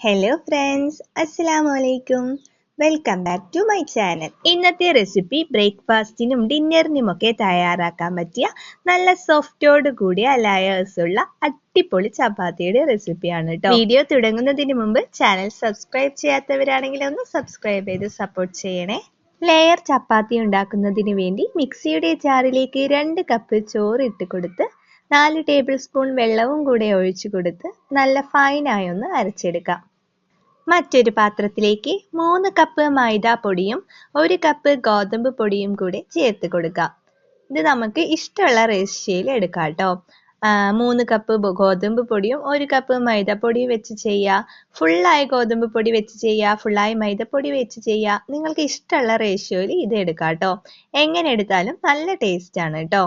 Hello friends അസ്സലാമു അലൈക്കും welcome back to my channel ഇന്നത്തെ റെസിപ്പി ബ്രേക്ക്ഫാസ്റ്റിനും ഡിന്നറിനും ഒക്കെ തയ്യാറാക്കാൻ പറ്റിയ നല്ല സോഫ്റ്റോട് കൂടിയ ലയേഴ്സുള്ള അടിപൊളി ചപ്പാത്തിയുടെ റെസിപ്പിയാണ് കേട്ടോ വീഡിയോ തുടങ്ങുന്നതിന് മുമ്പ് ചാനൽ സബ്സ്ക്രൈബ് ചെയ്യാത്തവരാണെങ്കിൽ ഒന്ന് സബ്സ്ക്രൈബ് ചെയ്ത് സപ്പോർട്ട് ചെയ്യണേ. ലെയർ ചപ്പാത്തി ഉണ്ടാക്കുന്നതിന് വേണ്ടി മിക്സിയുടെ ജാറിലേക്ക് രണ്ട് കപ്പ് ചോറ് ഇട്ട് കൊടുത്ത് നാല് ടേബിൾ സ്പൂൺ വെള്ളവും കൂടെ ഒഴിച്ചു കൊടുത്ത് നല്ല ഫൈനായി ഒന്ന് അരച്ചെടുക്കാം. മറ്റൊരു പാത്രത്തിലേക്ക് മൂന്ന് കപ്പ് മൈദാപ്പൊടിയും ഒരു കപ്പ് ഗോതമ്പ് പൊടിയും കൂടി ചേർത്ത് കൊടുക്കാം ഇത് നമുക്ക് ഇഷ്ടമുള്ള റേഷ്യോയിൽ എടുക്കാം കേട്ടോ. മൂന്ന് കപ്പ് ഗോതമ്പ് പൊടിയും ഒരു കപ്പ് മൈദപ്പൊടിയും വെച്ച് ചെയ്യുക. ഫുള്ളായി ഗോതമ്പ് പൊടി വെച്ച് ചെയ്യുക. ഫുള്ളായി മൈദപ്പൊടി വെച്ച് ചെയ്യുക. നിങ്ങൾക്ക് ഇഷ്ടമുള്ള റേഷ്യോയിൽ ഇത് എടുക്കാം കേട്ടോ. എങ്ങനെ എടുത്താലും നല്ല ടേസ്റ്റ് ആണ് കേട്ടോ.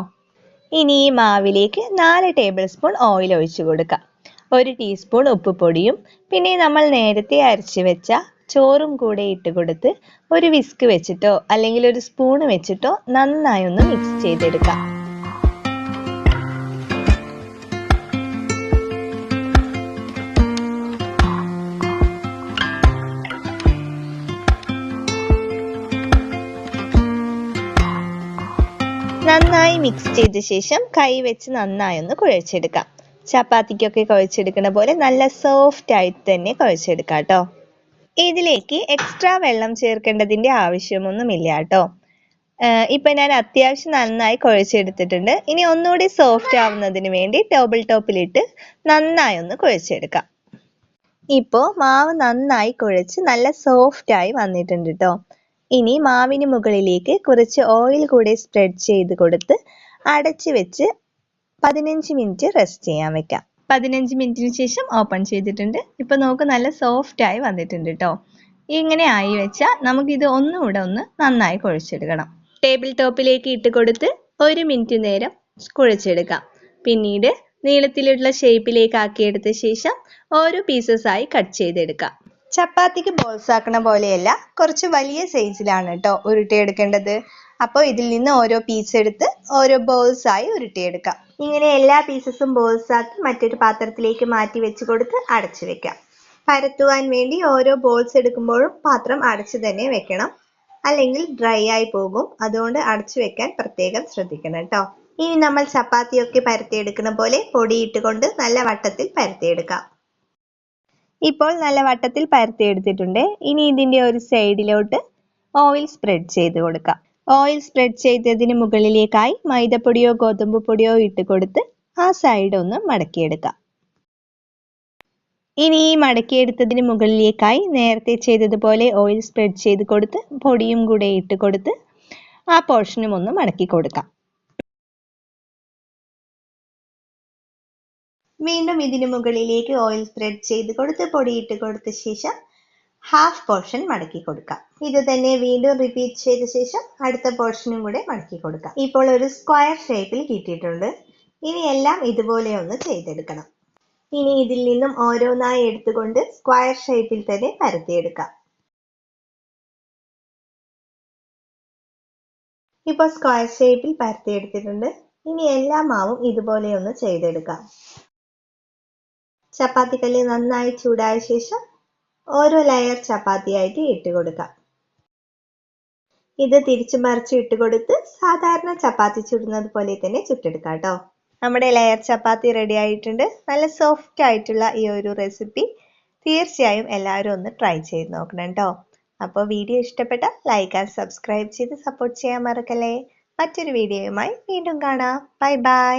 ഇനി ഈ മാവിലേക്ക് നാല് ടേബിൾ സ്പൂൺ ഓയിൽ ഒഴിച്ചു കൊടുക്കാം. ഒരു ടീസ്പൂൺ ഉപ്പുപൊടിയും പിന്നെ നമ്മൾ നേരത്തെ അരച്ച് വെച്ച ചോറും കൂടെ ഇട്ട് കൊടുത്ത് ഒരു വിസ്ക് വെച്ചിട്ടോ അല്ലെങ്കിൽ ഒരു സ്പൂൺ വെച്ചിട്ടോ നന്നായി ഒന്ന് മിക്സ് ചെയ്തെടുക്കാം. നന്നായി മിക്സ് ചെയ്ത ശേഷം കൈ വെച്ച് നന്നായി ഒന്ന് കുഴച്ചെടുക്കാം. ചപ്പാത്തിക്കൊക്കെ കുഴച്ചെടുക്കുന്ന പോലെ നല്ല സോഫ്റ്റ് ആയിട്ട് തന്നെ കുഴച്ചെടുക്കാം കേട്ടോ. ഇതിലേക്ക് എക്സ്ട്രാ വെള്ളം ചേർക്കേണ്ടതിന്റെ ആവശ്യമൊന്നുമില്ല കേട്ടോ. ഇപ്പൊ ഞാൻ അത്യാവശ്യം നന്നായി കുഴച്ചെടുത്തിട്ടുണ്ട്. ഇനി ഒന്നുകൂടി സോഫ്റ്റ് ആവുന്നതിന് വേണ്ടി ടേബിൾ ടോപ്പിലിട്ട് നന്നായി ഒന്ന് കുഴച്ചെടുക്കാം. ഇപ്പോൾ മാവ് നന്നായി കുഴച്ച് നല്ല സോഫ്റ്റ് ആയി വന്നിട്ടുണ്ട് കേട്ടോ. ഇനി മാവിന് മുകളിലേക്ക് കുറച്ച് ഓയിൽ കൂടെ സ്പ്രെഡ് ചെയ്ത് കൊടുത്ത് അടച്ചു വെച്ച് പതിനഞ്ച് മിനിറ്റ് റെസ്റ്റ് ചെയ്യാൻ വെക്കാം. പതിനഞ്ച് മിനിറ്റിന് ശേഷം ഓപ്പൺ ചെയ്തിട്ടുണ്ട്. ഇപ്പൊ നമുക്ക് നല്ല സോഫ്റ്റ് ആയി വന്നിട്ടുണ്ട് കേട്ടോ ഇങ്ങനെ ആയി വെച്ചാൽ നമുക്കിത് ഒന്നുകൂടെ ഒന്ന് നന്നായി കുഴച്ചെടുക്കണം. ടേബിൾ ടോപ്പിലേക്ക് ഇട്ട് കൊടുത്ത് ഒരു മിനിറ്റ് നേരം കുഴച്ചെടുക്കാം. പിന്നീട് നീളത്തിലുള്ള ഷേപ്പിലേക്ക് ആക്കിയെടുത്ത ശേഷം ഓരോ പീസസ് ആയി കട്ട് ചെയ്തെടുക്കാം. ചപ്പാത്തിക്ക് ബോൾസ് ആക്കണ പോലെയല്ല കുറച്ച് വലിയ സൈസിലാണ് കേട്ടോ ഉരുട്ടിയെടുക്കേണ്ടത്. അപ്പോൾ ഇതിൽ നിന്ന് ഓരോ പീസ് എടുത്ത് ഓരോ ബോൾസ് ആയി ഉരുട്ടിയെടുക്കാം. ഇങ്ങനെ എല്ലാ പീസസും ബോൾസ് ആക്കി മറ്റൊരു പാത്രത്തിലേക്ക് മാറ്റി വെച്ച് കൊടുത്ത് അടച്ചു വെക്കാം. പരത്തുവാൻ വേണ്ടി ഓരോ ബോൾസ് എടുക്കുമ്പോഴും പാത്രം അടച്ചു തന്നെ വെക്കണം. അല്ലെങ്കിൽ ഡ്രൈ ആയി പോകും. അതുകൊണ്ട് അടച്ചു വെക്കാൻ പ്രത്യേകം ശ്രദ്ധിക്കണം കേട്ടോ ഇനി നമ്മൾ ചപ്പാത്തിയൊക്കെ പരത്തിയെടുക്കുന്ന പോലെ പൊടിയിട്ട് കൊണ്ട് നല്ല വട്ടത്തിൽ പരത്തിയെടുക്കാം. ഇപ്പോൾ നല്ല വട്ടത്തിൽ പരത്തി എടുത്തിട്ടുണ്ട്. ഇനി ഇതിന്റെ ഒരു സൈഡിലോട്ട് ഓയിൽ സ്പ്രെഡ് ചെയ്ത് കൊടുക്കാം. ഓയിൽ സ്പ്രെഡ് ചെയ്തതിന് മുകളിലേക്കായി മൈദപ്പൊടിയോ ഗോതമ്പ് പൊടിയോ ഇട്ട് കൊടുത്ത് ആ സൈഡ് ഒന്ന് മടക്കിയെടുക്കാം. ഇനി ഈ മടക്കിയെടുത്തതിന് മുകളിലേക്കായി നേരത്തെ ചെയ്തതുപോലെ ഓയിൽ സ്പ്രെഡ് ചെയ്ത് കൊടുത്ത് പൊടിയും കൂടെ ഇട്ട് കൊടുത്ത് ആ പോർഷനും ഒന്ന് മടക്കി കൊടുക്കാം. വീണ്ടും ഇതിനു മുകളിലേക്ക് ഓയിൽ സ്പ്രെഡ് ചെയ്ത് കൊടുത്ത് പൊടിയിട്ട് കൊടുത്ത ശേഷം ഹാഫ് പോർഷൻ മടക്കി കൊടുക്കാം. ഇത് തന്നെ വീണ്ടും റിപ്പീറ്റ് ചെയ്ത ശേഷം അടുത്ത പോർഷനും കൂടെ മടക്കി കൊടുക്കാം. ഇപ്പോൾ ഒരു സ്ക്വയർ ഷേപ്പിൽ കിട്ടിയിട്ടുണ്ട്. ഇനി എല്ലാം ഇതുപോലെ ഒന്ന് ചെയ്തെടുക്കണം. ഇനി ഇതിൽ നിന്നും ഓരോന്നായി എടുത്തുകൊണ്ട് സ്ക്വയർ ഷേപ്പിൽ തന്നെ പരത്തിയെടുക്കാം. ഇപ്പോൾ സ്ക്വയർ ഷേപ്പിൽ പരത്തിയെടുത്തിട്ടുണ്ട്. ഇനി എല്ലാ മാവും ഇതുപോലെ ഒന്ന് ചെയ്തെടുക്കാം. ചപ്പാത്തിക്കല്ല് നന്നായി ചൂടായ ശേഷം ഓരോ ലെയർ ചപ്പാത്തിയായിട്ട് ഇട്ട് കൊടുക്കാം ഇത് തിരിച്ചു മറിച്ച് ഇട്ട് കൊടുത്ത് സാധാരണ ചപ്പാത്തി ചുടുന്നത് പോലെ തന്നെ ചുട്ടെടുക്കാം കേട്ടോ. നമ്മുടെ ലെയർ ചപ്പാത്തി റെഡി ആയിട്ടുണ്ട്. നല്ല സോഫ്റ്റ് ആയിട്ടുള്ള ഈ ഒരു റെസിപ്പി തീർച്ചയായും എല്ലാവരും ഒന്ന് ട്രൈ ചെയ്ത് നോക്കണം കേട്ടോ. അപ്പോൾ വീഡിയോ ഇഷ്ടപ്പെട്ട ലൈക്ക് ആൻഡ് സബ്സ്ക്രൈബ് ചെയ്ത് സപ്പോർട്ട് ചെയ്യാൻ മറക്കല്ലേ. മറ്റൊരു വീഡിയോയുമായി വീണ്ടും കാണാം. Bye bye